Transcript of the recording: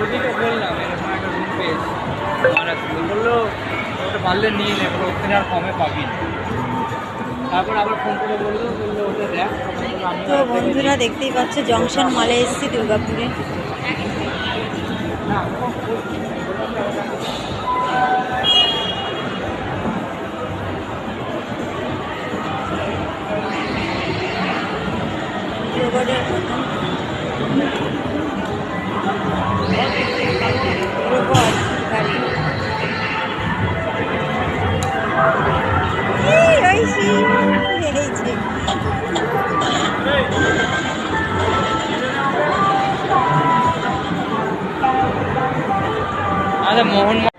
বৌদিকে বললাম এরকম একটা রুম পেয়েছি। মহারাষ্ট্র বলল ওটা পারলে নিয়ে নেব ওখানে আর কমে পাবি না। তারপর আবার ফোন করে বলল বলল ওটা দেখ তো বন্ধুরা দেখতেই পাচ্ছ জংশন মলে এসেছি দুর্গাপুরে। না मोहन